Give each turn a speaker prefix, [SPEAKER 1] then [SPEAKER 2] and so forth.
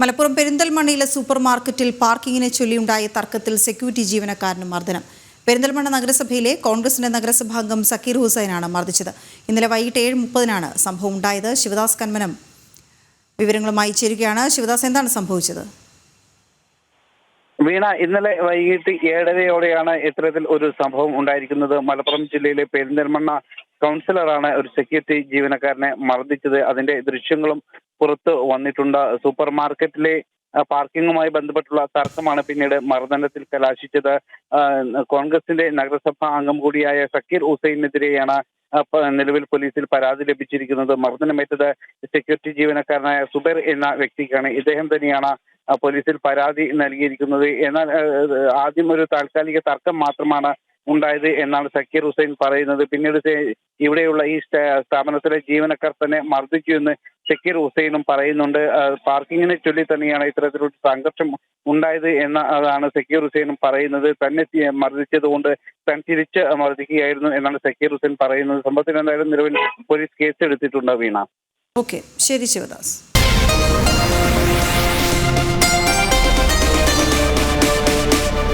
[SPEAKER 1] Malappuram പെരിന്തൽമണ്ണയിലെ super മാർക്കറ്റിൽ പാർക്കിങ്ങിനെ ചൊല്ലിയുണ്ടായ തർക്കത്തിൽ security ജീവനക്കാരന് മർദ്ദനം. പെരിന്തൽമണ്ണ നഗരസഭയിലെ കോൺഗ്രസിന്റെ നഗരസഭാംഗം സക്കീർ ഹുസൈനാണ് മർദ്ദിച്ചത്. ഇന്നലെ വൈകിട്ട് ഏഴ് മുപ്പതിനാണ് സംഭവം ഉണ്ടായത്. ശിവദാസ് കന്മനം വിവരങ്ങളുമായി ചേരുകയാണ്. ശിവദാസ് എന്താണ് സംഭവിച്ചത്?
[SPEAKER 2] വീണ ഇന്നലെ വൈകിട്ട് ഏഴരയോടെയാണ് ഇത്തരത്തിൽ ഒരു സംഭവം ഉണ്ടായിരിക്കുന്നത്. മലപ്പുറം ജില്ലയിലെ പെരിന്തൽമണ്ണ കൗൺസിലറാണ് ഒരു സെക്യൂരിറ്റി ജീവനക്കാരനെ മർദ്ദിച്ചത്. അതിന്റെ ദൃശ്യങ്ങളും പുറത്ത് വന്നിട്ടുണ്ട്. സൂപ്പർ മാർക്കറ്റിലെ പാർക്കിങ്ങുമായി ബന്ധപ്പെട്ടുള്ള തർക്കമാണ് പിന്നീട് മർദ്ദനത്തിൽ കലാശിച്ചത്. കോൺഗ്രസിന്റെ നഗരസഭാ അംഗം കൂടിയായ സക്കീർ ഹുസൈനെതിരെയാണ് നിലവിൽ പോലീസിൽ പരാതി ലഭിച്ചിരിക്കുന്നത്. മർദ്ദനമേറ്റത് സെക്യൂരിറ്റി ജീവനക്കാരനായ സുബൈർ എന്ന വ്യക്തിക്കാണ്. ഇദ്ദേഹം തന്നെയാണ് പോലീസിൽ പരാതി നൽകിയിരിക്കുന്നത്. എന്നാൽ ആദ്യം ഒരു താൽക്കാലിക തർക്കം മാത്രമാണ് ഉണ്ടായത് എന്നാണ് സക്കീർ ഹുസൈൻ പറയുന്നത്. പിന്നീട് ഇവിടെയുള്ള ഈ സ്ഥാപനത്തിലെ ജീവനക്കാർ തന്നെ മർദ്ദിച്ചു എന്ന് സക്കീർ ഹുസൈനും പറയുന്നുണ്ട് പാർക്കിങ്ങിനെ ചൊല്ലി തന്നെയാണ് ഇത്തരത്തിലൊരു സംഘർഷം ഉണ്ടായത് എന്ന അതാണ് സക്കീർ ഹുസൈനും പറയുന്നത്. തന്നെ മർദ്ദിച്ചതുകൊണ്ട് മർദ്ദിച്ചത് കൊണ്ട് താൻ തിരിച്ച് മർദ്ദിക്കുകയായിരുന്നു എന്നാണ് സക്കീർ ഹുസൈൻ പറയുന്നത്. സംഭവത്തിൽ എന്തായാലും നിലവിൽ പോലീസ് കേസ് എടുത്തിട്ടുണ്ട് വീണ.
[SPEAKER 1] ഓക്കെ. ശരി ശിവദാസ്.